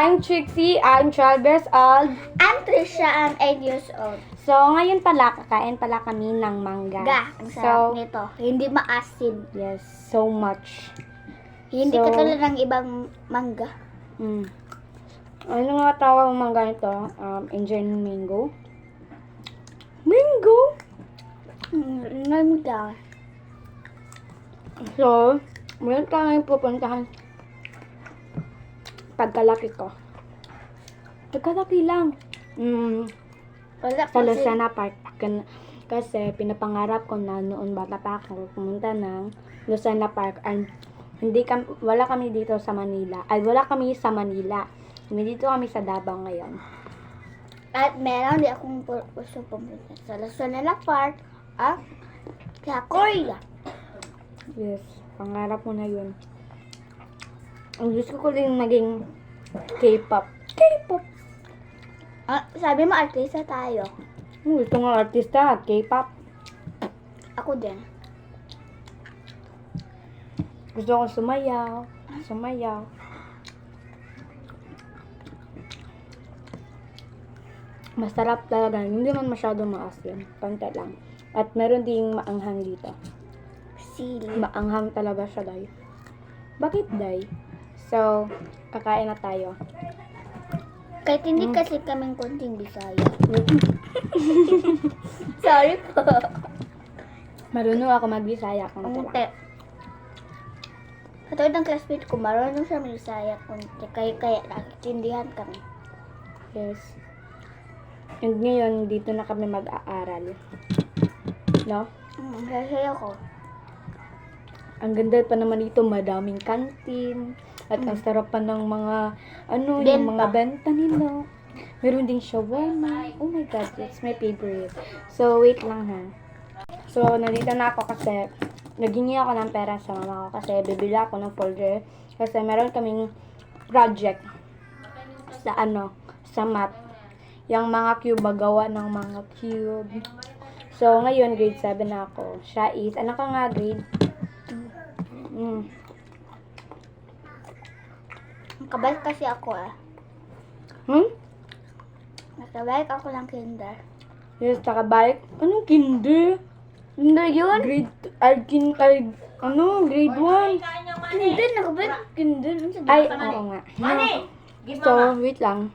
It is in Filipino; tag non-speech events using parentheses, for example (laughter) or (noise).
I'm Trixie. I'm 12 years old. I'm Trisha, I'm 8 years old. So, ngayon pala, kakain pala kami ng mangga. Ga, ang sarap So, nito. Hindi maasim. yes, so much. Hindi So- katulad ng ibang mangga. Mm. Ano nga tawag ng mangga nito? Um, Indian mango. Mango? Mm, mangga. So, meron kami pupuntahan pagkalaki ko. Pagkalaki lang. Mm, Wala sa. Lucena Park. Kasi pinapangarap ko na noon bata pa ako pumunta ng Lucena Park and hindi kam wala kami dito sa Manila. Ay wala kami sa Manila. Kami dito kami sa Davao ngayon. At meron di akong gusto pumunta sa Lasonela Park at sa Korea. Yes, pangarap mo na yun. Ang gusto ko din maging K-pop. K-pop. Ah, sabi mo artista tayo. Hmm, Gusto nga artista, K-pop. Ako din. Gusto ko sumayaw. Sumayaw. Masarap talaga. Hindi man masyado maasim. Konti lang. At meron ding maanghang dito. Sili. Maanghang talaga siya, Day. Bakit, Day? So, kakain na tayo. Kahit hindi kasi kaming konting Bisaya. (laughs) Sorry po. Marunong ako magbisaya. Konti. Katulad ng classmate ko, marunong siya Bisaya konti. Kaya, kaya nakikindihan kami. Yes. And ngayon, dito na kami mag-aaral. No? Mm, sasaya ko. Ang ganda pa naman dito, madaming kantin. At ang sarap pa ng mga, ano, yung Benta. mga benta nila. Meron ding shawarma. Oh my God, it's my favorite. So, wait lang ha. So, nandito na ako kasi naghingi ako ng pera sa mama ko kasi bibili ako ng folder. Kasi meron kaming project sa ano, sa math. Yung mga cube, gawa ng mga cube. So, ngayon, grade 7 na ako. Siya is, ano ka nga grade? Mm. Kabalik kasi ako ah. Hmm? Nakabalik ako ng kinder. Yes, saka bike. Anong kinder? Kinder yun? Grade, ay, kin, ay, ano, grade 1. Kinder, nakabalik kinder. Ano sa Ay, oo nga. So, wait lang.